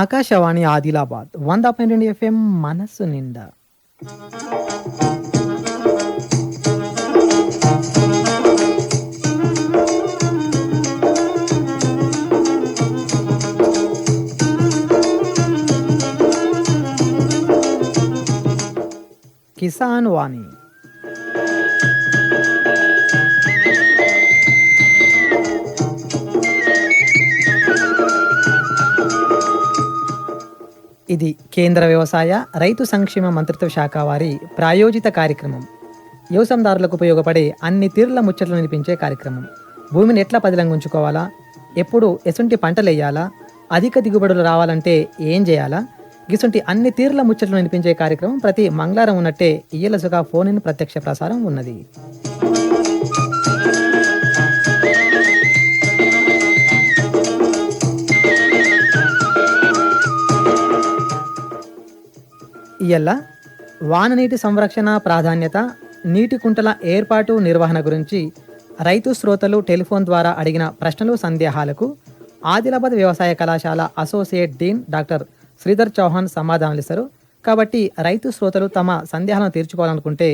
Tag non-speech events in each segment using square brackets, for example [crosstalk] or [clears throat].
ఆకాశవాణి ఆదిలాబాద్ వంద పన్నెండు రెండు ఎఫ్ఎం మనస్సు నిండా. కిసాన్ వాణి. ఇది కేంద్ర వ్యవసాయ రైతు సంక్షేమ మంత్రిత్వ శాఖ వారి ప్రాయోజిత కార్యక్రమం. వ్యవసాయదారులకు ఉపయోగపడే అన్ని తీరుల ముచ్చట్లు వినిపించే కార్యక్రమం. భూమిని ఎట్లా పదిలంగా ఉంచుకోవాలా? ఎప్పుడు ఎసుంటి పంటలు వేయాలా? అధిక దిగుబడులు రావాలంటే ఏం చేయాలా? గిసుంటి అన్ని తీరుల ముచ్చట్లు వినిపించే కార్యక్రమం ప్రతి మంగళవారం ఉన్నట్టే ఇయ్యలసుగా ఫోన్ ఇన్ ప్రత్యక్ష ప్రసారం ఉన్నది. ఇయ్యల్ల వాననీటి సంరక్షణ ప్రాధాన్యత నీటి కుంటల ఏర్పాటు నిర్వహణ గురించి రైతు శ్రోతలు టెలిఫోన్ ద్వారా అడిగిన ప్రశ్నలు సందేహాలకు ఆదిలాబాద్ వ్యవసాయ కళాశాల associate dean doctor Sridhar Chauhan సమాధానాలు ఇస్తారు. కాబట్టి రైతు శ్రోతలు తమ సందేహాలను తీర్చుకోవాలనుకుంటే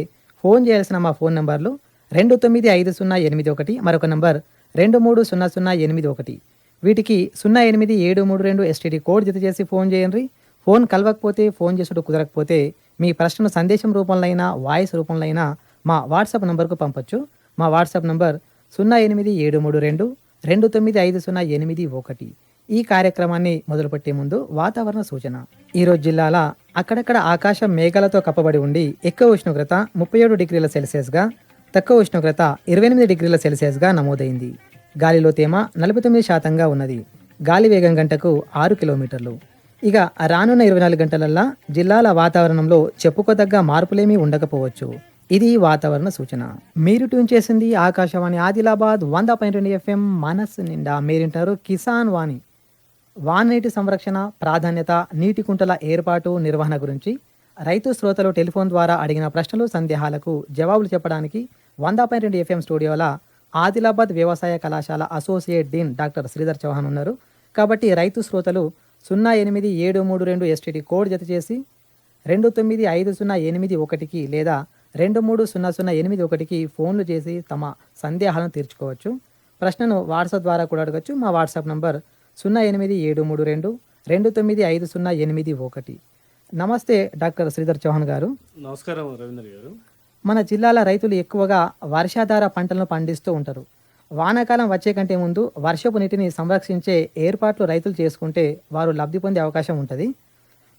ఫోన్ చేయాల్సిన మా ఫోన్ నంబర్లు రెండు తొమ్మిది ఐదు సున్నా ఎనిమిది ఒకటి మరొక నంబర్ రెండు మూడు సున్నా సున్నా ఎనిమిది ఒకటి. వీటికి సున్నా ఎనిమిది ఏడు మూడు రెండు ఎస్టీడీ కోడ్ జత చేసి ఫోన్ చేయండి. ఫోన్ కలవకపోతే ఫోన్ చేసుడు కుదరకపోతే మీ ప్రశ్నను సందేశం రూపంలో అయినా వాయిస్ రూపంలో అయినా మా వాట్సాప్ నంబర్కు పంపొచ్చు. మా వాట్సాప్ నంబర్ సున్నా ఎనిమిది ఏడు మూడు రెండు రెండు తొమ్మిది ఐదు సున్నా ఎనిమిది ఒకటి. ఈ కార్యక్రమాన్ని మొదలుపెట్టే ముందు వాతావరణ సూచన. ఈరోజు జిల్లాల అక్కడక్కడ ఆకాశం మేఘాలతో కప్పబడి ఉండి ఎక్కువ ఉష్ణోగ్రత ముప్పై ఏడు డిగ్రీల సెల్సియస్గా తక్కువ ఉష్ణోగ్రత ఇరవై ఎనిమిది డిగ్రీల సెల్సియస్గా నమోదైంది. గాలిలో తేమ నలభై తొమ్మిది శాతంగా ఉన్నది. గాలి వేగం గంటకు ఆరు కిలోమీటర్లు. ఇక రానున్న ఇరవై నాలుగు గంటలల్లా జిల్లాల వాతావరణంలో చెప్పుకోదగ్గ మార్పులేమీ ఉండకపోవచ్చు. ఇది వాతావరణ సూచన. మీరు ట్యూన్ చేసింది ఆకాశవాణి ఆదిలాబాద్ వంద పాయింట్ రెండు ఎఫ్ఎం మనస్సు నిండా. మీరింటారు కిసాన్ వాణి. వాననీటి సంరక్షణ ప్రాధాన్యత నీటి కుంటల ఏర్పాటు నిర్వహణ గురించి రైతు శ్రోతలు టెలిఫోన్ ద్వారా అడిగిన ప్రశ్నలు సందేహాలకు జవాబులు చెప్పడానికి వంద పాయింట్ రెండు ఎఫ్ఎం స్టూడియోల ఆదిలాబాద్ వ్యవసాయ కళాశాల associate dean doctor Sridhar Chauhan ఉన్నారు. కాబట్టి రైతు శ్రోతలు సున్నా ఎనిమిది ఏడు మూడు రెండు ఎస్టీడీ కోడ్ జత చేసి రెండు తొమ్మిది ఐదు సున్నా ఎనిమిది ఒకటికి లేదా రెండు మూడు సున్నా సున్నా ఎనిమిది ఒకటికి ఫోన్లు చేసి తమ సందేహాలను తీర్చుకోవచ్చు. ప్రశ్నను వాట్సాప్ ద్వారా కూడా అడగచ్చు. మా వాట్సాప్ నంబర్ సున్నా ఎనిమిది ఏడు మూడు రెండు రెండు తొమ్మిది ఐదు సున్నా ఎనిమిది ఒకటి. నమస్తే డాక్టర్ శ్రీధర్ చౌహాన్ గారు. నమస్కారం రవీంద్ర గారు. మన జిల్లాల రైతులు ఎక్కువగా వర్షాధార పంటలను పండిస్తూ ఉంటారు. వానాకాలం వచ్చే కంటే ముందు వర్షపు నీటిని సంరక్షించే ఏర్పాట్లు రైతులు చేసుకుంటే వారు లబ్ధి పొందే అవకాశం ఉంటుంది.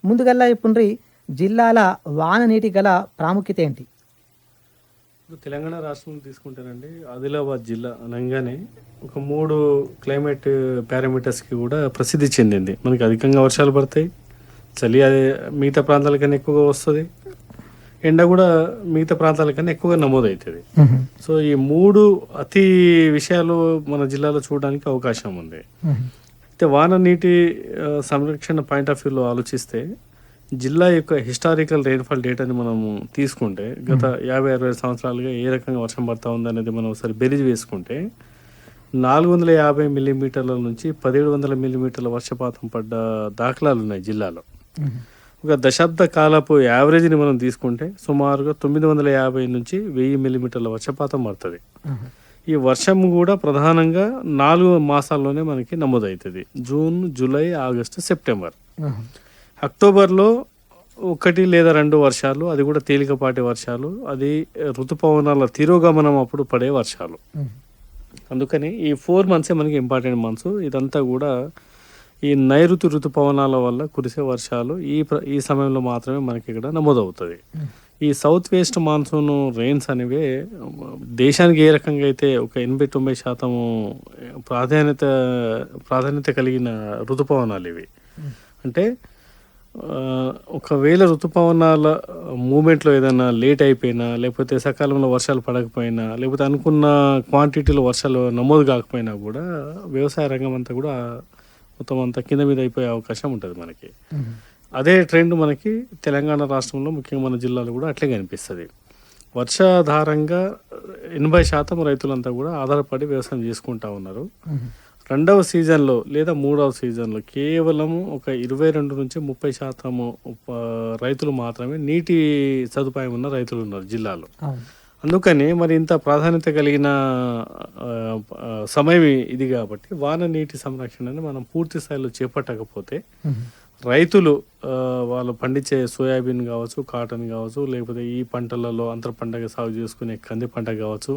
ముందుగల్లా ఇప్పుడు జిల్లాల వాన నీటి గల ప్రాముఖ్యత ఏంటి? తెలంగాణ రాష్ట్రం తీసుకుంటానండి ఆదిలాబాద్ జిల్లా అనగానే ఒక మూడు క్లైమేట్ పారామీటర్స్కి కూడా ప్రసిద్ధి చెందింది. మనకి అధికంగా వర్షాలు పడతాయి చలి అదే మిగతా ప్రాంతాల కన్నా ఎక్కువగా వస్తుంది. ఎండ కూడా మిగతా ప్రాంతాల కన్నా ఎక్కువగా నమోదవుతుంది సో ఈ మూడు అతి విషయాలు మన జిల్లాలో చూడడానికి అవకాశం ఉంది. అయితే వాన నీటి సంరక్షణ పాయింట్ ఆఫ్ వ్యూలో ఆలోచిస్తే జిల్లా యొక్క హిస్టారికల్ రెయిన్ఫాల్ డేటాని మనము తీసుకుంటే గత యాభై అరవై సంవత్సరాలుగా ఏ రకంగా వర్షం పడతా ఉంది అనేది మనం ఒకసారి బెరిజ్ వేసుకుంటే నాలుగు వందల యాభై మిల్లీమీటర్ల నుంచి పదిహేడు వందల మిల్లీమీటర్ల వర్షపాతం పడ్డ దాఖలాలు ఉన్నాయి జిల్లాలో ఒక దశాబ్ద కాలపు యావరేజ్ని మనం తీసుకుంటే సుమారుగా తొమ్మిది వందల యాభై నుంచి వెయ్యి మిల్లీమీటర్ల వర్షపాతం పడుతుంది. ఈ వర్షం కూడా ప్రధానంగా నాలుగు మాసాల్లోనే మనకి నమోదవుతుంది. June July August September. అక్టోబర్లో ఒకటి లేదా రెండు వర్షాలు అది కూడా తేలికపాటి వర్షాలు అది ఋతుపవనాల తిరోగమనం అప్పుడు పడే వర్షాలు. అందుకని ఈ ఫోర్ మంత్సే మనకి ఇంపార్టెంట్ మంత్స్. ఇదంతా కూడా ఈ నైరుతి ఋతుపవనాల వల్ల కురిసే వర్షాలు ఈ ఈ సమయంలో మాత్రమే మనకి ఇక్కడ నమోదవుతుంది. ఈ సౌత్ వెస్ట్ మాన్సూన్ రెయిన్స్ అనేవి దేశానికి ఏ రకంగా అయితే ఒక ఎనభై తొంభై శాతం ప్రాధాన్యత ప్రాధాన్యత కలిగిన ఋతుపవనాలు ఇవి. అంటే ఒకవేళ ఋతుపవనాల మూమెంట్లో ఏదైనా లేట్ అయిపోయినా లేకపోతే సకాలంలో వర్షాలు పడకపోయినా లేకపోతే అనుకున్న క్వాంటిటీలో వర్షాలు నమోదు కాకపోయినా కూడా వ్యవసాయ రంగం అంతా కూడా మొత్తం అంతా కింద మీద అయిపోయే అవకాశం ఉంటుంది మనకి. అదే ట్రెండ్ మనకి తెలంగాణ రాష్ట్రంలో ముఖ్యంగా మన జిల్లాలో కూడా అట్లే కనిపిస్తుంది. వర్షాధారంగా ఎనభై శాతం రైతులంతా కూడా ఆధారపడి వ్యవసాయం చేసుకుంటా ఉన్నారు. రెండవ సీజన్లో లేదా మూడవ సీజన్లో కేవలం ఒక ఇరవై రెండు నుంచి ముప్పై శాతము రైతులు మాత్రమే నీటి సదుపాయం ఉన్న రైతులు ఉన్నారు జిల్లాలో. అందుకని మరి ఇంత ప్రాధాన్యత కలిగిన సమయం ఇది కాబట్టి వాన నీటి సంరక్షణని మనం పూర్తి స్థాయిలో చేపట్టకపోతే. రైతులు వాళ్ళు పండించే సోయాబీన్ కావచ్చు కాటన్ కావచ్చు లేకపోతే ఈ పంటలలో అంతర పంటగా సాగు చేసుకునే కంది పంట కావచ్చు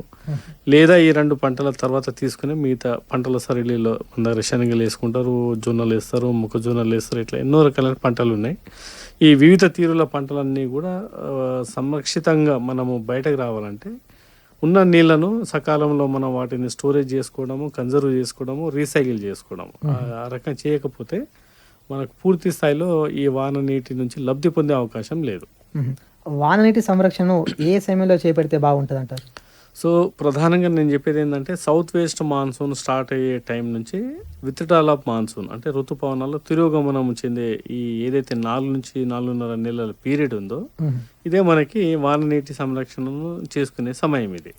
లేదా ఈ రెండు పంటల తర్వాత తీసుకునే మిగతా పంటల సరళిలో మన దగ్గర శనగలు వేసుకుంటారు జొన్నలు వేస్తారు మొక్కజొన్నలు వేస్తారు ఇట్లా ఎన్నో రకాలైన పంటలు ఉన్నాయి ఈ వివిధ తీరుల పంటలన్నీ కూడా సంరక్షితంగా మనము బయటకు రావాలంటే ఉన్న నీళ్ళను సకాలంలో మనం వాటిని స్టోరేజ్ చేసుకోవడము కన్జర్వ్ చేసుకోవడము రీసైకిల్ చేసుకోవడము. ఆ- రకం చేయకపోతే మనకు పూర్తి స్థాయిలో ఈ వాన నీటి నుంచి లబ్ధి పొందే అవకాశం లేదు. వాన నీటి సంరక్షణను ఏ సమయంలో చేపడితే బాగుంటుంది అంటారు సో ప్రధానంగా నేను చెప్పేది ఏంటంటే సౌత్ వెస్ట్ మాన్సూన్ స్టార్ట్ అయ్యే టైం నుంచి విత్డ్రాల్ ఆఫ్ మాన్సూన్ అంటే ఋతుపవనాల్లో తిరోగమనం చెందే ఈ ఏదైతే నాలుగు నుంచి నాలుగున్నర నెలల పీరియడ్ ఉందో. ఇదే మనకి వాన నీటి సంరక్షణను చేసుకునే సమయం ఇది.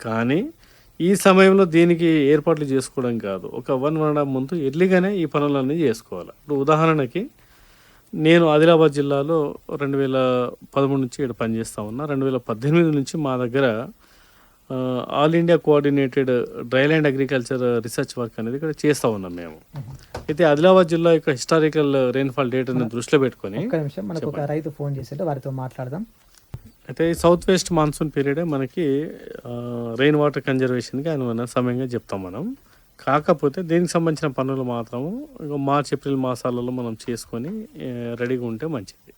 కానీ ఈ సమయంలో దీనికి ఏర్పాట్లు చేసుకోవడం కాదు ఒక వన్ వన్ అండ్ హాఫ్ ముందు ఎర్లీగానే ఈ పనులన్నీ చేసుకోవాలి ఇప్పుడు ఉదాహరణకి నేను ఆదిలాబాద్ జిల్లాలో రెండు వేల పదమూడు నుంచి ఇక్కడ పనిచేస్తా ఉన్నా రెండు వేల పద్దెనిమిది నుంచి మా దగ్గర all India coordinated dryland agriculture research work అనేది ఇక్కడ చేస్తూ ఉన్నాం మేము. అయితే ఆదిలాబాద్ జిల్లా యొక్క హిస్టారికల్ రెయిన్ఫాల్ డేటాని దృష్టిలో పెట్టుకొని మనకు ఒక రైతు ఫోన్ చేసేట వారితో మాట్లాడదాం. అయితే సౌత్ వెస్ట్ మాన్సూన్ పీరియడే మనకి రెయిన్ వాటర్ కన్జర్వేషన్కి అనువైన సమయంగా చెప్తాం మనం. కాకపోతే దీనికి సంబంధించిన పనులు మాత్రము మార్చ్ ఏప్రిల్ మాసాలలో మనం చేసుకొని రెడీగా ఉంటే మంచిది.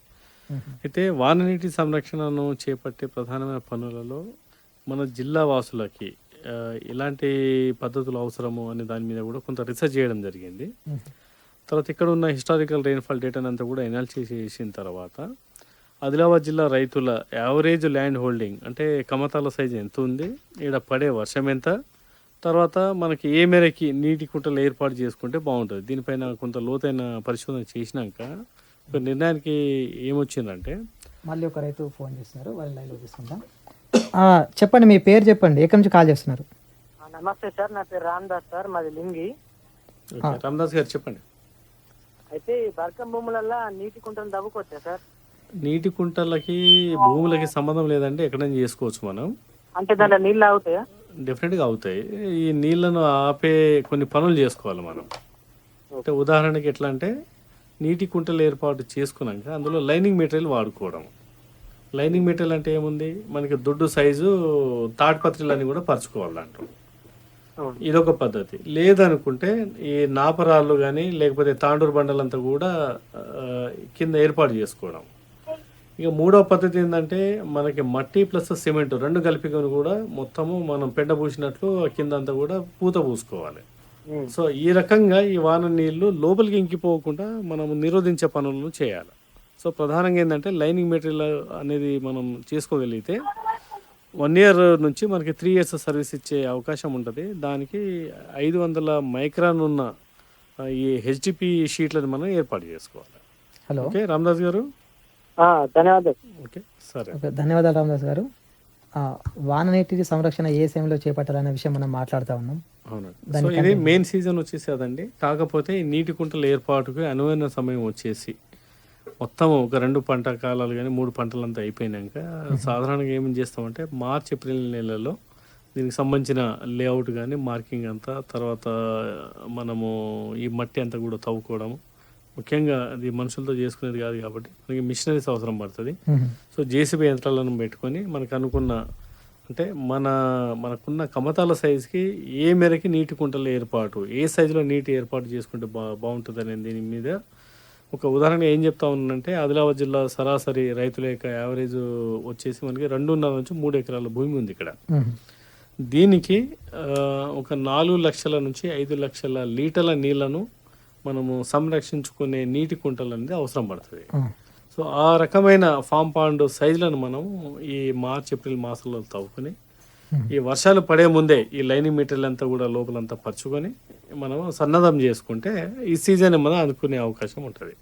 అయితే వాన నీటి సంరక్షణను చేపట్టే ప్రధానమైన పనులలో మన జిల్లా వాసులకి ఇలాంటి ఎలాంటి పద్ధతులు అవసరము అనే దాని మీద కూడా కొంత రీసెర్చ్ చేయడం జరిగింది. తర్వాత ఇక్కడ ఉన్న హిస్టారికల్ రెయిన్ఫాల్ డేటాని అంతా కూడా ఎనాలిసిస్ చేసిన తర్వాత ఆదిలాబాద్ జిల్లా రైతుల యావరేజ్ ల్యాండ్ హోల్డింగ్ అంటే కమతాల సైజ్ ఎంత ఉంది ఇక్కడ పడే వర్షం ఎంత తర్వాత మనకి ఏ మేరకి నీటి కుట్టలు ఏర్పాటు చేసుకుంటే బాగుంటుంది. దీనిపైన కొంత లోతైన పరిశోధన చేసినాక ఒక నిర్ణయానికి ఏమొచ్చిందంటే మళ్ళీ ఒక రైతు ఫోన్ చేస్తున్నారు వాళ్ళ లైన్లో తీసుకుందాం. చెప్పండి మీ పేరు చెప్పండి. ఎక్కడి నుంచి కాల్ చేస్తున్నారు? ఆ, నమస్తే సార్ నా పేరు రామ్దాస్ సార్ మాది లింగి. రామదాస్ గారు చెప్పండి. అయితే బర్కం భూములల్లో నీటి కుంటలు తవ్వుకోవచ్చా సార్? నీటి కుంటలకి భూములకి సంబంధం లేదంటే ఎక్కడైనా చేసుకోవచ్చు మనం. అంటే దాంట్లో నీళ్ళు ఆగుతాయా? డెఫినెట్గా అవుతాయి ఈ నీళ్ళను ఆపే కొన్ని పనులు చేసుకోవాలి మనం. అంటే ఉదాహరణకి ఎట్లా అంటే నీటి కుంటలు ఏర్పాటు చేసుకున్నాక అందులో లైనింగ్ మెటీరియల్ వాడుకోవడం. లైనింగ్ మెటీరియల్ అంటే ఏముంది? మనకి దొడ్డు సైజు తాడిపత్రులన్నీ కూడా పరుచుకోవాలి దాంట్లో అవును. ఇదొక పద్ధతి. లేదనుకుంటే ఈ నాపరాళ్ళు కానీ లేకపోతే తాండూరు బండలంతా కూడా కింద ఏర్పాటు చేసుకోవడం. ఇక మూడవ పద్ధతి ఏంటంటే మనకి మట్టి ప్లస్ సిమెంట్ రెండు కలిపికొని కూడా మొత్తము మనం పెండ పూసినట్లు కింద అంతా కూడా పూత పూసుకోవాలి. సో ఈ రకంగా ఈ వాన నీళ్ళు లోపలికి ఇంకిపోకుండా మనం నిరోధించే పనులను చేయాలి. సో ప్రధానంగా ఏంటంటే లైనింగ్ మెటీరియల్ అనేది మనం చేసుకోగలిగితే వన్ ఇయర్ నుంచి మనకి త్రీ ఇయర్స్ సర్వీస్ ఇచ్చే అవకాశం ఉంటుంది. దానికి ఐదు వందల మైక్రాన్ ఉన్న ఈ హెచ్డిపి షీట్లను మనం ఏర్పాటు చేసుకోవాలి. హలో. ఓకే రామదాస్ గారు? ఆ, ధన్యవాదాలు. ఓకే సరే. ఓకే ధన్యవాదాలు రామదాస్ గారు. ఆ, వాన నీటి సంరక్షణ ఏ సమయంలో చేపట్టాలనే విషయం మనం మాట్లాడుతూ ఉన్నాం. అవునండి. సో ఇది మెయిన్ సీజన్ వచ్చేసేదండి కాకపోతే ఈ నీటి కుంటల ఏర్పాటుకి అనువైన సమయం వచ్చేసి మొత్తం ఒక రెండు పంట కాలాలు కానీ మూడు పంటలంతా అయిపోయినాక సాధారణంగా ఏం చేస్తామంటే మార్చ్ ఏప్రిల్ నెలలో దీనికి సంబంధించిన లేఅవుట్ కానీ మార్కింగ్ అంతా తర్వాత మనము ఈ మట్టి అంతా కూడా తవ్వుకోవడం ముఖ్యంగా అది మనుషులతో చేసుకునేది కాదు కాబట్టి మనకి మిషనరీస్ అవసరం పడుతుంది. సో జేసీబీ యంత్రాలను పెట్టుకొని మనకు అనుకున్న అంటే మన మనకున్న కమతాల సైజుకి ఏ మేరకి నీటి కుంటల ఏర్పాటు ఏ సైజులో నీటి ఏర్పాటు చేసుకుంటే బా బాగుంటుంది అనే దీని మీద ఒక ఉదాహరణ ఏం చెప్తా ఉన్నానంటే ఆదిలాబాద్ జిల్లా సరాసరి రైతుల యొక్క యావరేజ్ వచ్చేసి మనకి రెండున్నర నుంచి మూడు ఎకరాల భూమి ఉంది ఇక్కడ. దీనికి ఒక నాలుగు లక్షల నుంచి ఐదు లక్షల లీటర్ల నీళ్ళను మనము సంరక్షించుకునే నీటి కుంటలు అనేది అవసరం పడుతుంది. సో ఆ రకమైన ఫామ్ పాండ్ సైజులను మనం ఈ మార్చ్ ఏప్రిల్ మాసంలో తవ్వుకొని ఈ వర్షాలు పడే ముందే ఈ లైనింగ్ మెటీరియల్ అంతా కూడా లోపలంతా పరుచుకొని మనం సన్నద్ధం చేసుకుంటే ఈ సీజన్ మనం అనుకునే అవకాశం ఉంటుంది.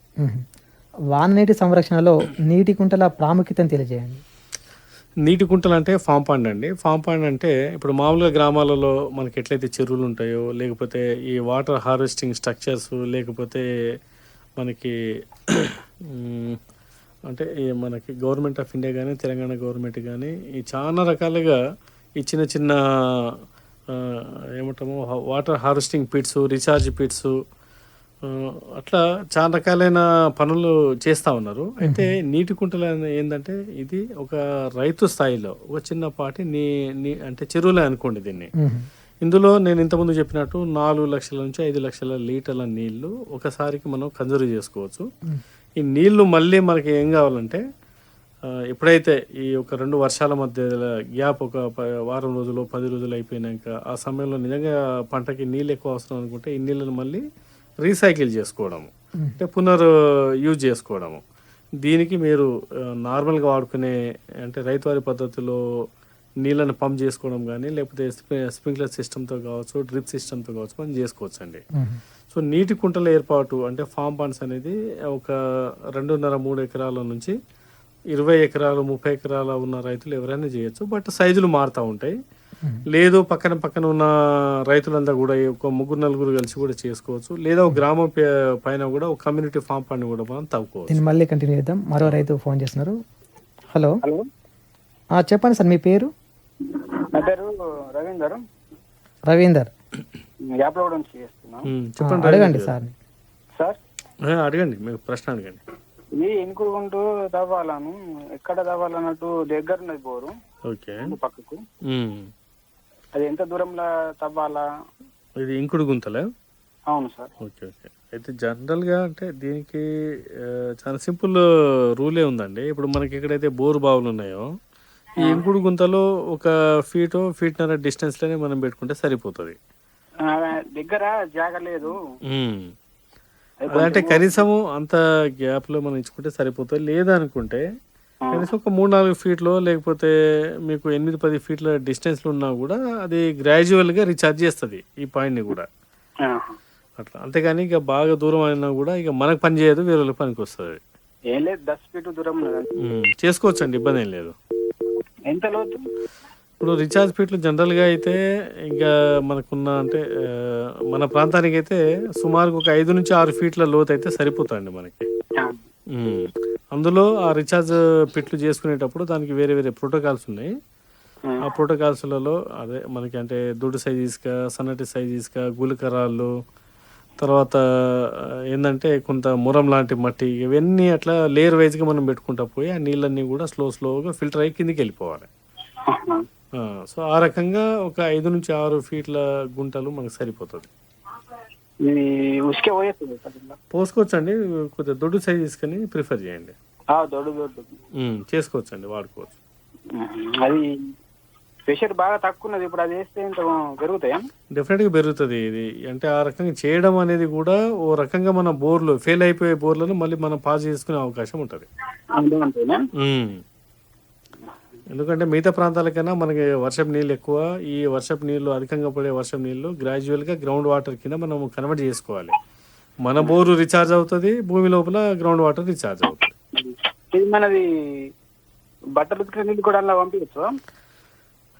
వాన నీటి సంరక్షణలో నీటి కుంటల ప్రాముఖ్యతను తెలియజేయండి. నీటి కుంటలు అంటే ఫామ్ పాండ్ అండి. ఫామ్ పాండ్ అంటే ఇప్పుడు మామూలుగా గ్రామాలలో మనకి ఎట్లయితే చెరువులు ఉంటాయో లేకపోతే ఈ వాటర్ హార్వెస్టింగ్ స్ట్రక్చర్స్ లేకపోతే మనకి అంటే ఈ మనకి గవర్నమెంట్ ఆఫ్ ఇండియా కానీ తెలంగాణ గవర్నమెంట్ కానీ ఈ చాలా రకాలుగా ఈ చిన్న చిన్న ఏమంటాము water harvesting pits recharge pits అట్లా చాలా రకాలైన పనులు చేస్తూ ఉన్నారు. అయితే నీటి కుంటలు ఏంటంటే ఇది ఒక రైతు స్థాయిలో ఒక చిన్నపాటి నీ నీ అంటే చెరువులే అనుకోండి దీన్ని. ఇందులో నేను ఇంతకుముందు చెప్పినట్టు నాలుగు లక్షల నుంచి ఐదు లక్షల లీటర్ల నీళ్ళు ఒకసారికి మనం కన్జర్వ్ చేసుకోవచ్చు. ఈ నీళ్ళు మళ్ళీ మనకి ఏం కావాలంటే ఎప్పుడైతే ఈ ఒక రెండు వర్షాల మధ్య గ్యాప్ ఒక వారం రోజులు పది రోజులు అయిపోయినాక ఆ సమయంలో నిజంగా పంటకి నీళ్ళు ఎక్కువ అవసరం అనుకుంటే ఈ నీళ్ళని మళ్ళీ రీసైకిల్ చేసుకోవడము. అంటే పునర్ యూజ్ చేసుకోవడము. దీనికి మీరు నార్మల్గా వాడుకునే అంటే రైతువారి పద్ధతిలో నీళ్ళని పంప్ చేసుకోవడం కానీ లేకపోతే స్ప్రి- స్ప్రింక్లర్ సిస్టమ్తో కావచ్చు డ్రిప్ సిస్టమ్తో కావచ్చు మనం చేసుకోవచ్చు అండి. సో నీటి కుంటల ఏర్పాటు అంటే ఫామ్ పాండ్స్ అనేది ఒక రెండున్నర మూడు ఎకరాల నుంచి ఇరవై ఎకరాలు ముప్పై ఎకరాల ఉన్న రైతులు ఎవరైనా చేయొచ్చు. బట్ సైజులు మారుతూ ఉంటాయి. లేదు పక్కన పక్కన ఉన్న రైతులంతా కూడా ఒక ముగ్గురు నలుగురు కలిసి కూడా చేసుకోవచ్చు. లేదా ఒక గ్రామం పే- పైన కూడా ఒక కమ్యూనిటీ ఫామ్ పాండ్ కూడా మనం తవ్వుకోవచ్చు. దీన్ని మళ్ళీ కంటిన్యూ చేద్దాం. మరో రైతు ఫోన్ చేస్తున్నారు. హలో. హలో. ఆ, చెప్పండి సార్ మీ పేరు? నా పేరు రవీందర్. రవీందర్. చెప్పండి అడగండి సార్. సార్? అడగండి. మీకు ప్రశ్న అడగండి. ఇది ఎన్నుకుంటూ తవ్వాలను ఎక్కడ తవ్వాలన్నట్టు దగ్గర ఉన్నది బోరు. ఓకే. పక్కకు. అది ఎంత దూరంలో తవ్వాలా? ఇది ఇంకుడు గుంతలే? అవును సార్. Okay okay. అయితే జనరల్గా అంటే దీనికి చాలా సింపుల్ రూలే ఉందండి. ఇప్పుడు మనకి ఎక్కడైతే బోరు బావులు ఉన్నాయో ఈ ఇంకుడు గుంతలో ఒక ఫీట్ ఫీట్నర డిస్టెన్స్లోనే మనం పెట్టుకుంటే సరిపోతుంది. దగ్గర జాగ అదంటే కనీసము అంత గ్యాప్లో మనం ఇచ్చుకుంటే సరిపోతుంది. లేదనుకుంటే కనీసం ఒక మూడు నాలుగు ఫీట్లో లేకపోతే మీకు ఎనిమిది పది ఫీట్ల డిస్టెన్స్లో ఉన్నా కూడా అది గ్రాడ్యువల్గా రీఛార్జ్ చేస్తుంది ఈ పాయింట్ని కూడా. అట్లా. అంతేగాని ఇక బాగా దూరం అయినా కూడా ఇక మనకు పని చేయదు వేరే పనికి వస్తుంది. ఏం లేదు దస్ ఫీట్ దూరం ఉన్నది. చేసుకోవచ్చు అండి ఇబ్బంది ఏం లేదు. ఎంత లోతు? ఇప్పుడు రీఛార్జ్ ఫీట్లు జనరల్గా అయితే ఇంకా మనకున్న అంటే మన ప్రాంతానికి అయితే సుమారుగా ఒక ఐదు నుంచి ఆరు ఫీట్ల లోతు అయితే సరిపోతుందండి మనకి. అందులో ఆ రీఛార్జ్ పిట్లు చేసుకునేటప్పుడు దానికి వేరే వేరే ప్రోటోకాల్స్ ఉన్నాయి. ఆ. ప్రోటోకాల్స్లలో అదే మనకి అంటే దొడ్డు సైజ్ ఇసుక సన్నటి సైజ్ ఇసుక గులికరాళ్ళు తర్వాత ఏంటంటే కొంత మురం లాంటి మట్టి ఇవన్నీ అట్లా లేయర్ వైజ్గా మనం పెట్టుకుంటా పోయి ఆ నీళ్ళన్నీ కూడా స్లో స్లోగా ఫిల్టర్ అయ్యి కిందికి వెళ్ళిపోవాలి. సో ఆ రకంగా ఒక ఐదు నుంచి ఆరు ఫీట్ల గుంటలు మనకు సరిపోతుంది. పోసుకోవచ్చండి కొద్దిగా దొడ్డు సైజ్ తీసుకొని ప్రిఫర్ చేయండి. ఆ, దొడ్డు దొడ్డు. ఉమ్, చేసుకోవచ్చండి వాడుకోవచ్చు. అది ప్రెషర్ బాగా తక్కువ ఉన్నది ఇప్పుడు అది వేస్తే పెరుగుతాయా? డెఫినెట్గా పెరుగుతుంది ఇది. అంటే ఆ రకంగా చేయడం అనేది కూడా ఓ రకంగా మన బోర్లు ఫెయిల్ అయిపోయే బోర్లను మళ్ళీ మనం పాస్ చేసుకునే అవకాశం ఉంటుంది. అంతేనా ఎందుకంటే మిగతా ప్రాంతాలకైనా మనకి వర్షపు నీళ్ళు ఎక్కువ ఈ వర్షపు నీళ్ళు అధికంగా పడే వర్షపు నీళ్ళు గ్రాడ్యువల్గా గ్రౌండ్ వాటర్ కింద మనం కన్వర్ట్ చేసుకోవాలి. మన బోరు రీఛార్జ్ అవుతుంది భూమి లోపల గ్రౌండ్ వాటర్ రీఛార్జ్ అవుతుంది. ఇది మనది బట్టలు నీళ్ళు కూడా అలా పంపించచ్చు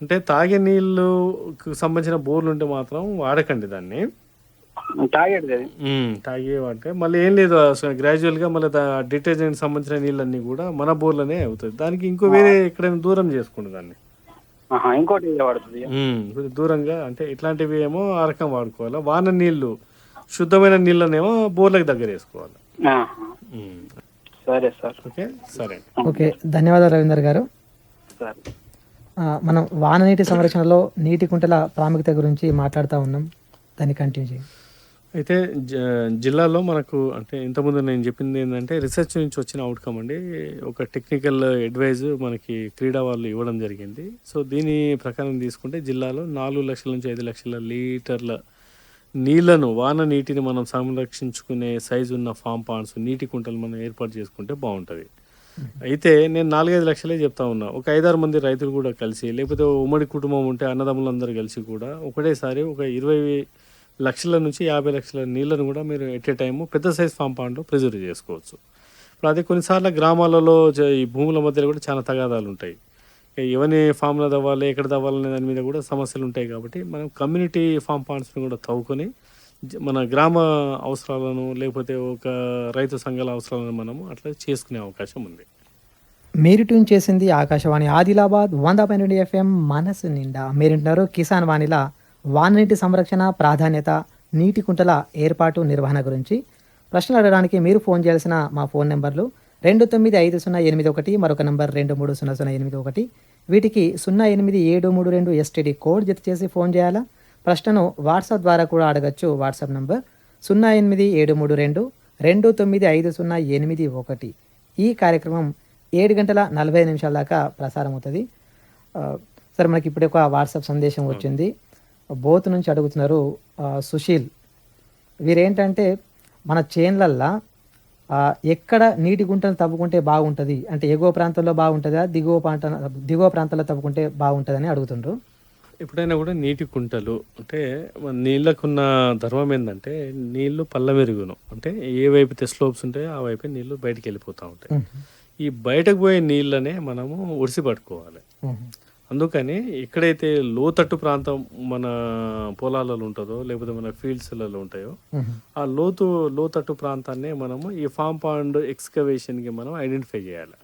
అంటే తాగే నీళ్ళకు సంబంధించిన బోర్లు ఉంటే మాత్రం వాడకండి దాన్ని. తాగే అంటే మళ్ళీ ఏం లేదు గ్రాడ్యువల్గా మళ్ళీ డిటర్జెంట్ సంబంధించిన నీళ్ళన్నీ కూడా మన బోర్లోనే అవుతుంది దానికి ఇంకో వేరే ఎక్కడైనా దూరం చేసుకోండి దాన్ని. ఇంకోటి దూరంగా అంటే ఇట్లాంటివి ఏమో ఆ రకం వాడుకోవాలి. వాన నీళ్ళు శుద్ధమైన నీళ్ళనేమో బోర్లకు దగ్గర వేసుకోవాలి. సరే సార్. ఓకే సరే. ఓకే. ధన్యవాదాలు రవీందర్ గారు. మనం వాన నీటి సంరక్షణలో నీటి కుంటల ప్రాముఖ్యత గురించి మాట్లాడుతూ ఉన్నాం. దాన్ని కంటిన్యూ చేయండి. అయితే జ- జిల్లాలో మనకు అంటే ఇంతకుముందు నేను చెప్పింది ఏంటంటే రీసెర్చ్ నుంచి వచ్చిన అవుట్కమ్ అండి. ఒక టెక్నికల్ అడ్వైజ్ మనకి క్రీడా వాళ్ళు ఇవ్వడం జరిగింది. సో దీని ప్రకారం తీసుకుంటే జిల్లాలో నాలుగు లక్షల నుంచి ఐదు లక్షల లీటర్ల నీళ్ళను వాన నీటిని మనం సంరక్షించుకునే సైజు ఉన్న ఫామ్ పాండ్స్ నీటి కుంటలు మనం ఏర్పాటు చేసుకుంటే బాగుంటుంది. అయితే నేను నాలుగైదు లక్షలే చెప్తా ఉన్నా. ఒక ఐదారు మంది రైతులు కూడా కలిసి లేకపోతే ఉమ్మడి కుటుంబం ఉంటే అన్నదమ్ములందరూ కలిసి కూడా ఒకటేసారి ఒక ఇరవై లక్షల నుంచి యాభై లక్షల నీళ్ళను కూడా మీరు ఎట్ ఏ టైము పెద్ద సైజ్ ఫామ్ పాండ్లో ప్రిజర్వ్ చేసుకోవచ్చు. ఇప్పుడు అదే కొన్నిసార్లు గ్రామాలలో ఈ భూముల మధ్యలో కూడా చాలా తగాదాలు ఉంటాయి. ఎవరిని ఫామ్లో తవ్వాలి ఎక్కడ తవ్వాలనే దాని మీద కూడా సమస్యలు ఉంటాయి కాబట్టి మనం కమ్యూనిటీ ఫామ్ పాండ్స్ని కూడా తవ్వుకొని మన గ్రామ అవసరాలను లేకపోతే ఒక రైతు సంఘాల అవసరాలను మనము అట్లా చేసుకునే అవకాశం ఉంది. మీరు ట్యూన్ చేసింది ఆకాశవాణి ఆదిలాబాద్ వంద పన్నెండు ఎఫ్ఎం మనసు నిండా. మీరింటున్నారు కిసాన్ వాణిలా. వాననీటి సంరక్షణ ప్రాధాన్యత నీటి కుంటల ఏర్పాటు నిర్వహణ గురించి ప్రశ్నలు అడగడానికి మీరు ఫోన్ చేయాల్సిన మా ఫోన్ నెంబర్లు రెండు తొమ్మిది ఐదు సున్నా ఎనిమిది ఒకటి మరొక నంబర్ రెండు మూడు సున్నా సున్నా ఎనిమిది ఒకటి. వీటికి సున్నా ఎనిమిది ఏడు మూడు రెండు ఎస్టీడీ కోడ్ జత చేసి ఫోన్ చేయాలా? ప్రశ్నను వాట్సాప్ ద్వారా కూడా అడగచ్చు. వాట్సాప్ నంబర్ సున్నా ఎనిమిది ఏడు మూడు రెండు రెండు తొమ్మిది ఐదు సున్నా ఎనిమిది ఒకటి. ఈ కార్యక్రమం ఏడు గంటల నలభై నిమిషాల దాకా ప్రసారం అవుతుంది సార్ సరే మనకి ఇప్పుడు ఒక వాట్సాప్ సందేశం వచ్చింది. బోత్ నుంచి అడుగుతున్నారు సుశీల్. వీరేంటంటే మన చేన్లల్లా ఎక్కడ నీటి గుంటలు తవ్వుకుంటే బాగుంటుంది అంటే ఎగువ ప్రాంతంలో బాగుంటుందా దిగువ ప్రాంత దిగువ ప్రాంతాల్లో తవ్వుకుంటే బాగుంటుందని అడుగుతుండ్రు. ఎప్పుడైనా కూడా నీటి కుంటలు అంటే నీళ్ళకున్న ధర్మం ఏంటంటే నీళ్ళు పల్ల మెరుగును అంటే ఏ వైపు స్లోప్స్ ఉంటాయో ఆ వైపు నీళ్ళు బయటికి వెళ్ళిపోతూ ఉంటాయి. ఈ బయటకు పోయే నీళ్ళనే మనము ఒడిసి పట్టుకోవాలి. అందుకని ఎక్కడైతే లోతట్టు ప్రాంతం మన పొలాలలో ఉంటుందో లేకపోతే మన ఫీల్డ్స్లలో ఉంటాయో ఆ లోతు లోతట్టు ప్రాంతాన్ని మనము ఈ ఫామ్ పాండ్ ఎక్స్కవేషన్కి మనం ఐడెంటిఫై చేయాలి.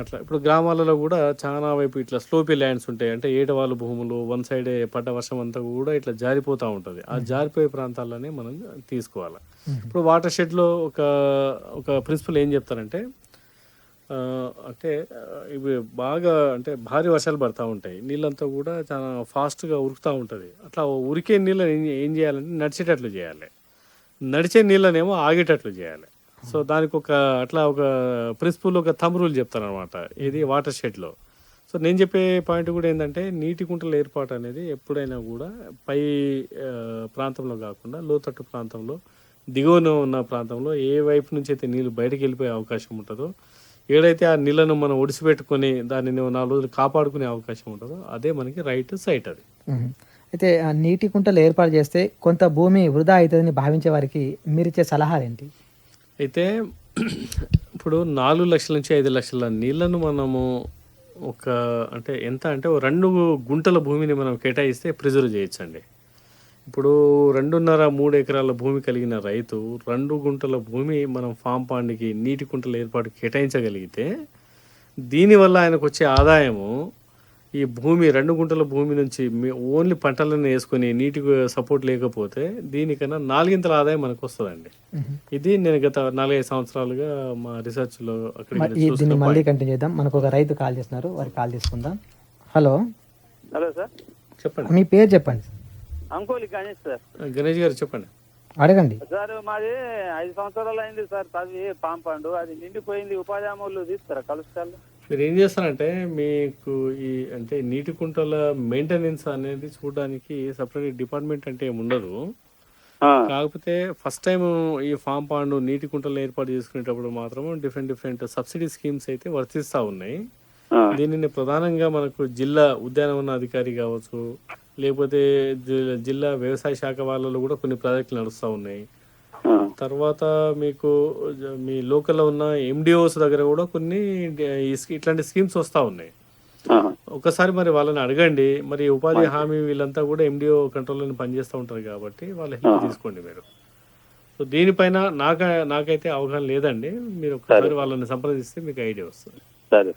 అట్లా ఇప్పుడు గ్రామాలలో కూడా చాలా వైపు ఇట్లా స్లోపీ ల్యాండ్స్ ఉంటాయి. అంటే ఏటవాళ్ళు భూములు వన్ సైడ్ పడ్డ వర్షం అంతా కూడా ఇట్లా జారిపోతూ ఉంటుంది. ఆ జారిపోయే ప్రాంతాలనే మనం తీసుకోవాలి. ఇప్పుడు వాటర్ షెడ్లో ఒక ఒక ప్రిన్సిపల్ ఏం చెప్తారంటే అంటే ఇవి బాగా అంటే భారీ వర్షాలు పడతా ఉంటాయి. నీళ్ళంతా కూడా చాలా ఫాస్ట్గా ఉరుకుతూ ఉంటుంది. అట్లా ఉరికే నీళ్ళని ఏం చేయాలంటే నడిచేటట్లు చేయాలి. నడిచే నీళ్ళనేమో ఆగేటట్లు చేయాలి. సో దానికి ఒక అట్లా ఒక ప్రిన్సిపల్ ఒక థమ్ రూల్ చెప్తారనమాట. ఇది వాటర్ షెడ్లో. సో నేను చెప్పే పాయింట్ కూడా ఏంటంటే నీటి కుంటల ఏర్పాటు అనేది ఎప్పుడైనా కూడా పై ప్రాంతంలో కాకుండా లోతట్టు ప్రాంతంలో దిగువన ఉన్న ప్రాంతంలో ఏ వైపు నుంచి అయితే నీళ్ళు బయటకు వెళ్ళిపోయే అవకాశం ఉంటుందో ఏడైతే ఆ నీళ్ళను మనం ఒడిసిపెట్టుకొని దానిని నాలుగు రోజులు కాపాడుకునే అవకాశం ఉంటుందో అదే మనకి రైట్ సైట్ అది. అయితే ఆ నీటి కుంటలు ఏర్పాటు చేస్తే కొంత భూమి వృధా అవుతుందని భావించే వారికి మీరిచ్చే సలహాలు ఏంటి అయితే [clears throat] ఇప్పుడు నాలుగు లక్షల నుంచి ఐదు లక్షల నీళ్ళను మనము ఒక అంటే ఎంత అంటే రెండు గుంటల భూమిని మనం కేటాయిస్తే ప్రిజర్వ్ చేయొచ్చండి. ఇప్పుడు రెండున్నర మూడు ఎకరాల భూమి కలిగిన రైతు రెండు గుంటల భూమి మనం ఫామ్ పాండ్కి నీటి కుంటల ఏర్పాటు కేటాయించగలిగితే దీనివల్ల ఆయనకు వచ్చే ఆదాయము ఈ భూమి రెండు గుంటల భూమి నుంచి ఓన్లీ పంటలను వేసుకొని నీటికి సపోర్ట్ లేకపోతే దీనికన్నా నాలుగింతల ఆదాయం మనకు వస్తుందండి ఇది నేను గత నాలుగైదు సంవత్సరాలుగా మా రీసెర్చ్లో అక్కడ దీన్ని మళ్ళీ కంటిన్యూ చేద్దాం. మనకు ఒక రైతు కాల్ చేస్తున్నారు. వారికి కాల్ తీసుకుందాం హలో. Hello sir. చెప్పండి. మీ పేరు చెప్పండి అంకోలి గణేష్ సార్. గణేష్ గారు చెప్పండి. అడగండి. సార్ మాది ఐదు సంవత్సరాలు అయింది సార్ తవ్వి పాంపండు. అది నిండిపోయింది ఉపాధి హామీలు తీస్తారా కలుస్తాలు మీరు ఏం చేస్తారంటే మీకు ఈ అంటే నీటి కుంటల మెయింటెనెన్స్ అనేది చూడడానికి సపరేట్ డిపార్ట్మెంట్ అంటే ఏమి ఉండదు. కాకపోతే ఫస్ట్ టైం ఈ ఫామ్ పాండ్ నీటి కుంటలు ఏర్పాటు చేసుకునేటప్పుడు మాత్రం డిఫరెంట్ డిఫరెంట్ సబ్సిడీ స్కీమ్స్ అయితే వర్తిస్తూ ఉన్నాయి. దీనిని ప్రధానంగా మనకు జిల్లా ఉద్యానవన అధికారి కావచ్చు లేకపోతే జిల్లా వ్యవసాయ శాఖ వాళ్ళలో కూడా కొన్ని ప్రాజెక్టులు నడుస్తూ ఉన్నాయి. తర్వాత మీకు మీ లోకల్లో ఉన్న ఎండిఓస్ దగ్గర కూడా కొన్ని ఇట్లాంటి స్కీమ్స్ వస్తూ ఉన్నాయి. ఒకసారి మరి వాళ్ళని అడగండి. మరి ఉపాధి హామీ వీళ్ళంతా కూడా ఎండిఓ కంట్రోల్లో పనిచేస్తూ ఉంటారు కాబట్టి వాళ్ళ హెల్ప్ తీసుకోండి మీరు. సో దీనిపైన నాక నాకైతే అవగాహన లేదండి. మీరు ఒకసారి వాళ్ళని సంప్రదిస్తే మీకు ఐడియా వస్తుంది. సరే.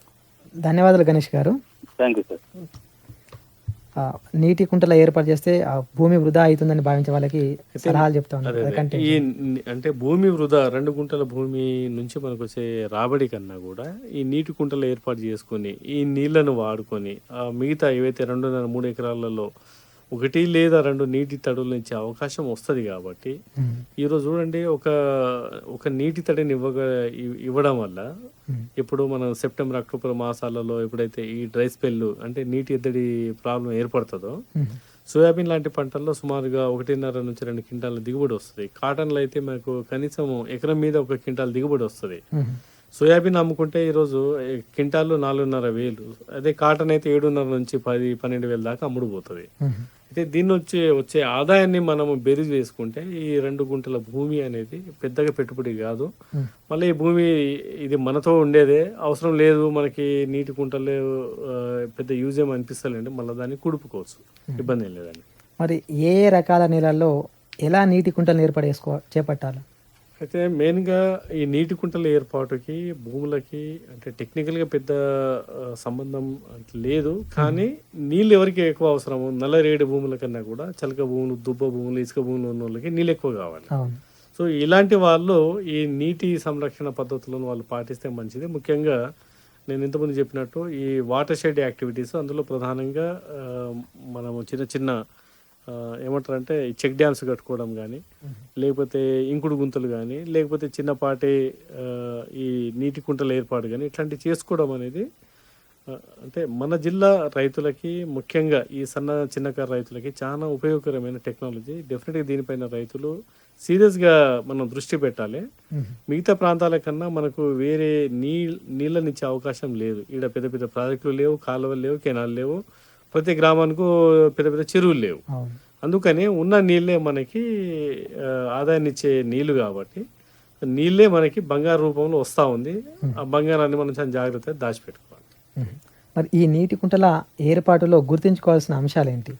ధన్యవాదాలు గణేష్ గారు. Thank you sir. నీటి కుంటల ఏర్పాటు చేస్తే ఆ భూమి వృధా అవుతుందని భావించే వాళ్ళకి సలహాలు చెప్తా ఉన్నారు. ఈ అంటే భూమి వృధా రెండు గుంటల భూమి నుంచి మనకు వచ్చే రాబడి కన్నా కూడా ఈ నీటి కుంటలు ఏర్పాటు చేసుకొని ఈ నీళ్ళను వాడుకొని ఆ మిగతా ఏవైతే రెండున్నర మూడు ఎకరాలలో ఒకటి లేదా రెండు నీటి తడుల నుంచి అవకాశం వస్తుంది కాబట్టి. ఈరోజు చూడండి ఒక ఒక నీటి తడిని ఇవ్వగ ఇవ్- ఇవ్వడం వల్ల ఇప్పుడు మనం సెప్టెంబర్ అక్టోబర్ మాసాలలో ఎప్పుడైతే ఈ డ్రై స్పెల్ అంటే నీటి ఎద్దడి ప్రాబ్లం ఏర్పడుతుందో. సోయాబీన్ లాంటి పంటల్లో సుమారుగా ఒకటిన్నర నుంచి రెండు క్వింటాల దిగుబడి వస్తుంది కాటన్లో అయితే మనకు కనీసం ఎకరం మీద ఒక క్వింటాల్ దిగుబడి వస్తుంది. సోయాబీన్ అమ్ముకుంటే ఈరోజు ఏ, క్వింటాల్లో నాలుగున్నర వేలు. అదే కాటన్ అయితే ఏడున్నర నుంచి పది పన్నెండు వేల దాకా అమ్ముడు పోతుంది అయితే దీన్ని వచ్చే వచ్చే ఆదాయాన్ని మనము బెరీజ్ వేసుకుంటే ఈ రెండు గుంటల భూమి అనేది పెద్దగా పెట్టుబడి కాదు. మళ్ళీ ఈ భూమి ఇది మనతో ఉండేదే అవసరం లేదు మనకి నీటి గుంటలు పెద్ద యూజ్ ఏమి అనిపిస్తలేండి మళ్ళీ దాన్ని కుడుపుకోవచ్చు. ఇబ్బంది ఏం లేదండి. మరి ఏ రకాల నేలల్లో ఎలా నీటి కుంటలు ఏర్పడేసుకో చేపట్టాలి? అయితే మెయిన్గా ఈ నీటి కుంటల ఏర్పాటుకి భూములకి అంటే టెక్నికల్గా పెద్ద సంబంధం అంటే లేదు. కానీ నీళ్ళు ఎవరికి ఎక్కువ అవసరము? నల్లరేడు భూముల కన్నా కూడా చలక భూములు దుబ్బ భూములు ఇసుక భూములు ఉన్న వాళ్ళకి నీళ్ళు ఎక్కువ కావాలి. సో ఇలాంటి వాళ్ళు ఈ నీటి సంరక్షణ పద్ధతులను వాళ్ళు పాటిస్తే మంచిది. ముఖ్యంగా నేను ఇంతకుముందు చెప్పినట్టు ఈ వాటర్ షెడ్ యాక్టివిటీస్ అందులో ప్రధానంగా మనము చిన్న చిన్న ఏమంటారంటే ఈ చెక్ డ్యామ్స్ కట్టుకోవడం కానీ లేకపోతే ఇంకుడు గుంతలు కానీ లేకపోతే చిన్నపాటి ఈ నీటి కుంటల ఏర్పాటు కానీ ఇట్లాంటివి చేసుకోవడం అనేది అంటే మన జిల్లా రైతులకి ముఖ్యంగా ఈ సన్న చిన్నకారు రైతులకి చాలా ఉపయోగకరమైన టెక్నాలజీ. డెఫినెట్గా దీనిపైన రైతులు సీరియస్గా మనం దృష్టి పెట్టాలి. మిగతా ప్రాంతాల కన్నా మనకు వేరే నీ నీళ్ళనిచ్చే అవకాశం లేదు. ఈడ పెద్ద పెద్ద ప్రాజెక్టులు లేవు కాలువలు లేవు కెనాలు లేవు. ప్రతి గ్రామానికి పెద్ద పెద్ద చెరువులు లేవు. అందుకని ఉన్న నీళ్ళే మనకి ఆదాయాన్ని ఇచ్చే నీళ్ళు కాబట్టి నీళ్ళే మనకి బంగారు రూపంలో వస్తూ ఉంది. ఆ బంగారాన్ని మనం చాలా జాగ్రత్తగా దాచిపెట్టుకోవాలి. మరి ఈ నీటి కుంటల ఏర్పాటులో గుర్తుంచుకోవాల్సిన అంశాలు ఏంటి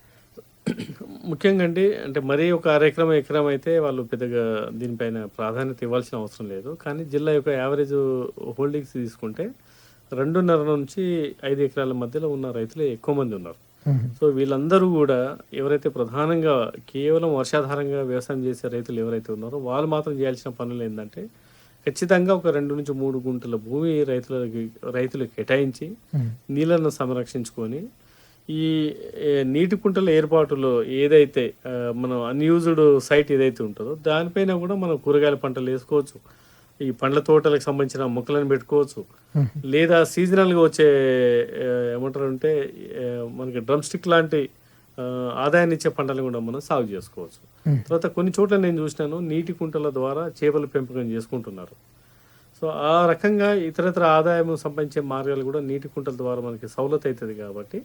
ముఖ్యంగా అండి అంటే మరీ ఒక అర ఎకరం ఎకరం అయితే వాళ్ళు పెద్దగా దీనిపైన ప్రాధాన్యత ఇవ్వాల్సిన అవసరం లేదు. కానీ జిల్లా యొక్క యావరేజ్ హోల్డింగ్స్ తీసుకుంటే రెండున్నర నుంచి ఐదు ఎకరాల మధ్యలో ఉన్న రైతులే ఎక్కువ మంది ఉన్నారు. సో వీళ్ళందరూ కూడా ఎవరైతే ప్రధానంగా కేవలం వర్షాధారంగా వ్యవసాయం చేసే రైతులు ఎవరైతే ఉన్నారో వాళ్ళు మాత్రం చేయాల్సిన పనులు ఏంటంటే ఖచ్చితంగా ఒక రెండు నుంచి మూడు గుంటల భూమి రైతులకి రైతులకు కేటాయించి మ్మ్. నీళ్ళను సంరక్షించుకొని ఈ నీటి కుంటల ఏర్పాటులో ఏదైతే మనం అన్యూజ్డ్ సైట్ ఏదైతే ఉంటుందో దానిపైన కూడా మనం కూరగాయల పంటలు వేసుకోవచ్చు ఈ పండ్ల తోటలకు సంబంధించిన మొక్కలను పెట్టుకోవచ్చు. లేదా సీజనల్గా వచ్చే ఏమంటారు అంటే మనకి డ్రమ్ స్టిక్ లాంటి ఆదాయాన్ని ఇచ్చే పంటలను కూడా మనం సాగు చేసుకోవచ్చు. తర్వాత కొన్ని చోట్ల నేను చూసినాను నీటి కుంటల ద్వారా చేపల పెంపకం చేసుకుంటున్నారు సో ఆ రకంగా ఇతరత్ర ఆదాయం సంపాదించే మార్గాలు కూడా నీటి కుంటల ద్వారా మనకి సౌలత్ అవుతుంది కాబట్టి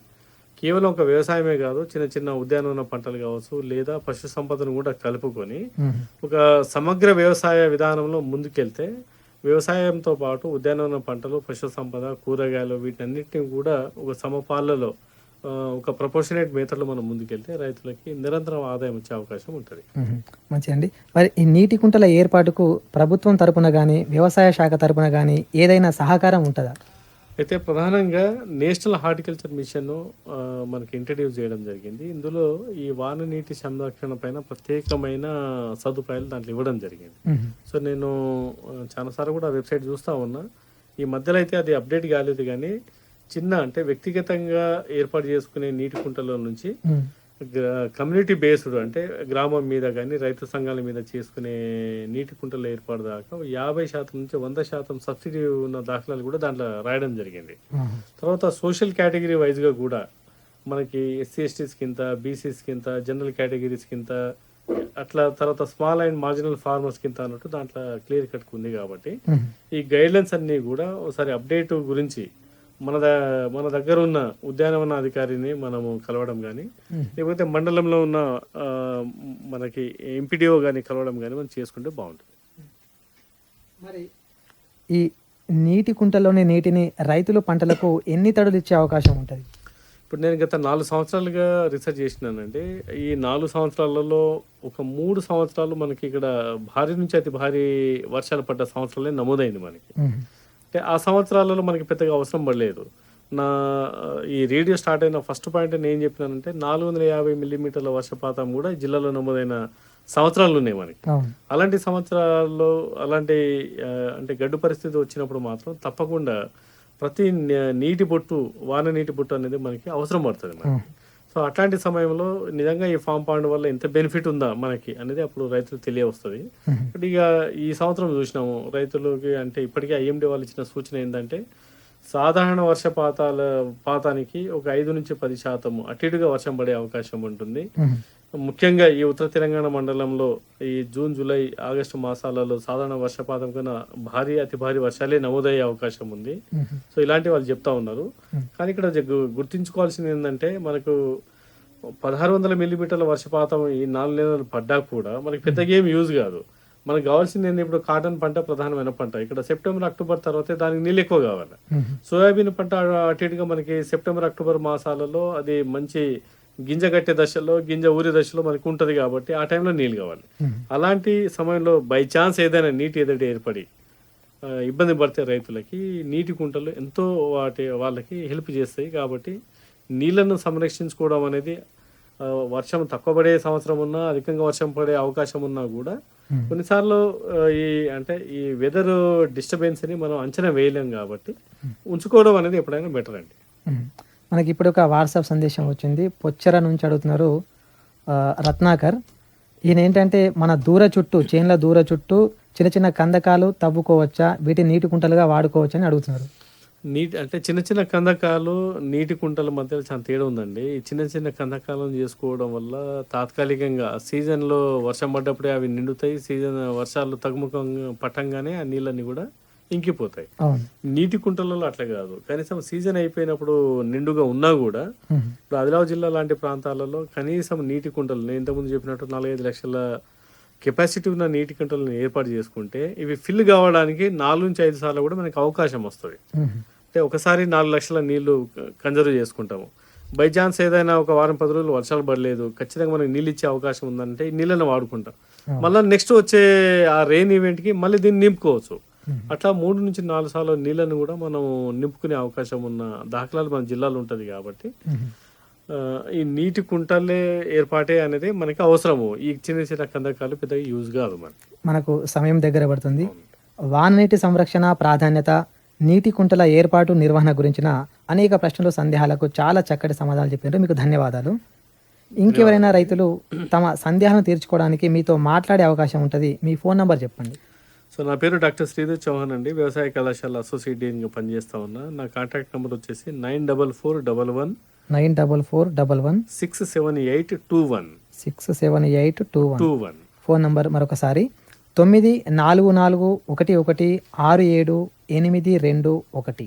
కేవలం ఒక వ్యవసాయమే కాదు చిన్న చిన్న ఉద్యానవన పంటలు కావచ్చు లేదా పశు సంపదను కూడా కలుపుకొని. ఒక సమగ్ర వ్యవసాయ విధానంలో ముందుకెళ్తే వ్యవసాయంతో పాటు ఉద్యానవన పంటలు పశు సంపద కూరగాయలు వీటన్నిటిని కూడా ఒక సమపాలలో ఒక ప్రపోర్షనేట్ మెథడ్లో మనం ముందుకెళ్తే రైతులకి నిరంతరం ఆదాయం వచ్చే అవకాశం ఉంటుంది మ్మ్. మంచిదండి మరి ఈ నీటి కుంటల ఏర్పాటుకు ప్రభుత్వం తరపున కానీ వ్యవసాయ శాఖ తరపున కానీ ఏదైనా సహకారం ఉంటుందా అయితే ప్రధానంగా నేషనల్ హార్టికల్చర్ మిషన్ మనకి ఇంట్రడ్యూస్ చేయడం జరిగింది. ఇందులో ఈ వాన నీటి సంరక్షణ పైన ప్రత్యేకమైన సదుపాయాలు దాంట్లో ఇవ్వడం జరిగింది. సో నేను చాలాసార్లు కూడా వెబ్సైట్ చూస్తూ ఉన్నా. ఈ మధ్యలో అయితే అది అప్డేట్ కాలేదు కానీ చిన్న అంటే వ్యక్తిగతంగా ఏర్పాటు చేసుకునే నీటి కుంటల నుంచి కమ్యూనిటీ బేస్డ్ అంటే గ్రామం మీద కానీ రైతు సంఘాల మీద చేసుకునే నీటి కుంటల ఏర్పాటు దాకా యాభై శాతం నుంచి వంద శాతం సబ్సిడీ ఉన్న దాఖలాలు కూడా దాంట్లో రాయడం జరిగింది. తర్వాత సోషల్ కేటగిరీ వైజ్గా కూడా మనకి ఎస్సీ ఎస్టీస్ కింద బీసీస్ కింద జనరల్ కేటగిరీస్ కింద అట్లా తర్వాత స్మాల్ అండ్ మార్జినల్ ఫార్మర్స్ కింద అన్నట్టు దాంట్లో క్లియర్ కట్ ఉంది కాబట్టి. ఈ గైడ్లైన్స్ అన్నీ కూడా ఒకసారి అప్డేట్ గురించి మన ద మన దగ్గర ఉన్న ఉద్యానవన అధికారిని మనము కలవడం కానీ. లేకపోతే మండలంలో ఉన్న మనకి ఎంపీడీఓ కానీ కలవడం కానీ మనం చేసుకుంటే బాగుంటుంది. మరి ఈ నీటి కుంటలోని నీటిని రైతులు పంటలకు ఎన్ని తడులు ఇచ్చే అవకాశం ఉంటుంది? ఇప్పుడు నేను గత నాలుగు సంవత్సరాలుగా రీసెర్చ్ చేసినానండి. ఈ నాలుగు సంవత్సరాలలో ఒక మూడు సంవత్సరాలు మనకి ఇక్కడ భారీ నుంచి అతి భారీ వర్షాలు పడ్డ సంవత్సరాలే నమోదైంది మనకి. ఆ సంవత్సరాలలో మనకి పెద్దగా అవసరం పడలేదు. నా ఈ రేడియో స్టార్ట్ అయిన ఫస్ట్ పాయింట్ నేను ఏం చెప్పినానంటే నాలుగు వందల యాభై మిల్లీమీటర్ల వర్షపాతం కూడా జిల్లాలో నమోదైన సంవత్సరాలు ఉన్నాయి మనకి. అలాంటి సంవత్సరాల్లో అలాంటి అంటే గడ్డు పరిస్థితి వచ్చినప్పుడు మాత్రం తప్పకుండా ప్రతి నీటి బొట్టు వాన నీటి బొట్టు అనేది మనకి అవసరం పడుతుంది మనకి. సో అట్లాంటి సమయంలో నిజంగా ఈ ఫామ్ పాండ్ వల్ల ఎంత బెనిఫిట్ ఉందా మనకి అనేది అప్పుడు రైతులకు తెలియవస్తుంది. బట్ ఇక ఈ సంవత్సరం చూసినాము రైతులకి అంటే ఇప్పటికే ఐఎండి వాళ్ళు ఇచ్చిన సూచన ఏంటంటే సాధారణ వర్షపాతాల పాతానికి ఒక ఐదు నుంచి పది శాతం అటు ఇటుగా వర్షం పడే అవకాశం ఉంటుంది. ముఖ్యంగా ఈ ఉత్తర తెలంగాణ మండలంలో ఈ జూన్ జూలై ఆగస్టు మాసాలలో సాధారణ వర్షపాతం కన్నా భారీ అతి భారీ వర్షాలే నమోదయ్యే అవకాశం ఉంది. సో ఇలాంటి వాళ్ళు చెప్తా ఉన్నారు. కానీ ఇక్కడ గుర్తుంచుకోవాల్సింది ఏంటంటే మనకు పదహారు వందల మిల్లీమీటర్ల వర్షపాతం ఈ నాలుగు నెలలు పడ్డా కూడా మనకి పెద్దగా ఏం యూజ్ కాదు. మనకు కావాల్సింది ఏంటి ఇప్పుడు కాటన్ పంట ప్రధానమైన పంట. ఇక్కడ సెప్టెంబర్ అక్టోబర్ తర్వాత దానికి నీళ్ళు ఎక్కువ కావాలి. సోయాబీన్ పంట అటు ఇటుగా మనకి సెప్టెంబర్ అక్టోబర్ మాసాలలో అది మంచి గింజ కట్టే దశలో గింజ ఊరే దశలో మనకి ఉంటది కాబట్టి ఆ టైంలో నీళ్ళు కావాలి. అలాంటి సమయంలో బై ఛాన్స్ ఏదైనా నీటి ఎదుటి ఏర్పడి ఇబ్బంది పడితే రైతులకి నీటి కుంటలు ఎంతో వాటి వాళ్ళకి హెల్ప్ చేస్తాయి కాబట్టి నీళ్ళను సంరక్షించుకోవడం అనేది వర్షం తక్కువ పడే సంవత్సరం ఉన్నా అధికంగా వర్షం పడే అవకాశం ఉన్నా కూడా కొన్నిసార్లు ఆ, ఈ అంటే ఈ వెదర్ డిస్టర్బెన్స్ని మనం అంచనా వేయలేం కాబట్టి ఉంచుకోవడం అనేది ఎప్పుడైనా బెటర్ అండి. మనకి ఇప్పుడు ఒక వాట్సాప్ సందేశం వచ్చింది. పొచ్చర నుంచి అడుగుతున్నారు రత్నాకర్. ఈయన ఏంటంటే మన దూర చుట్టూ చేన్ల దూర చుట్టూ చిన్న చిన్న కందకాలు తవ్వుకోవచ్చా? వీటిని నీటి కుంటలుగా వాడుకోవచ్చా అని అడుగుతున్నారు. నీటి అంటే చిన్న చిన్న కందకాలు నీటి కుంటల మధ్యలో చాలా తేడా ఉందండి. ఈ చిన్న చిన్న కందకాలను చేసుకోవడం వల్ల తాత్కాలికంగా సీజన్లో వర్షం పడ్డప్పుడే అవి నిండుతాయి. సీజన్ వర్షాలు తగ్గుముఖం పట్టంగానే ఆ నీళ్ళని కూడా ఇంకిపోతాయి. నీటి కుంటలలో అట్లా కాదు. కనీసం సీజన్ అయిపోయినప్పుడు నిండుగా ఉన్నా కూడా. ఇప్పుడు ఆదిలాబాద్ జిల్లా లాంటి ప్రాంతాలలో కనీసం నీటి కుంటలు నేను ఇంతకుముందు చెప్పినట్టు నాలుగైదు లక్షల కెపాసిటీ ఉన్న నీటి కుంటలను ఏర్పాటు చేసుకుంటే ఇవి ఫిల్ కావడానికి నాలుగు నుంచి ఐదు సార్లు కూడా మనకి అవకాశం వస్తుంది. అంటే ఒకసారి నాలుగు లక్షల నీళ్ళు కన్జర్వ్ చేసుకుంటాము. బై ఛాన్స్ ఏదైనా ఒక వారం పది రోజులు వర్షాలు పడలేదు ఖచ్చితంగా మనకి నీళ్ళు ఇచ్చే అవకాశం ఉందంటే ఈ నీళ్ళని వాడుకుంటాం. మళ్ళీ నెక్స్ట్ వచ్చే ఆ రెయిన్ ఈవెంట్కి మళ్ళీ దీన్ని నింపుకోవచ్చు. అట్లా మూడు నుంచి నాలుగు సార్లు నీళ్ళని కూడా మనం నింపుకునే అవకాశం ఉన్న దాఖలాలు మన జిల్లాలో ఉంటది కాబట్టి ఈ నీటి కుంటలే ఏర్పాటే అనేది మనకి అవసరము. ఈ చిన్న చిన్న కందకాలు పెద్దగా యూజ్ కాదు మనకి. మనకు సమయం దగ్గర పడుతుంది. వాననీటి సంరక్షణ ప్రాధాన్యత నీటి కుంటల ఏర్పాటు నిర్వహణ గురించిన అనేక ప్రశ్నలు సందేహాలకు చాలా చక్కటి సమాధానాలు చెప్పారు మీకు ధన్యవాదాలు. ఇంకెవరైనా రైతులు తమ సందేహాలను తీర్చుకోవడానికి మీతో మాట్లాడే అవకాశం ఉంటుంది. మీ ఫోన్ నంబర్ చెప్పండి. సో నా పేరు డాక్టర్ శ్రీధర్ చౌహాన్ అండి. వ్యవసాయ కళాశాల అసోసియేట్ డీన్గా పనిచేస్తా ఉన్నా. నా కాంటాక్ట్ నెంబర్ వచ్చేసి nine double four double one nine double four double one six seven eight two one six seven eight two one two one phone number మరొకసారి తొమ్మిది నాలుగు నాలుగు ఒకటి ఒకటి ఆరు ఏడు ఎనిమిది రెండు ఒకటి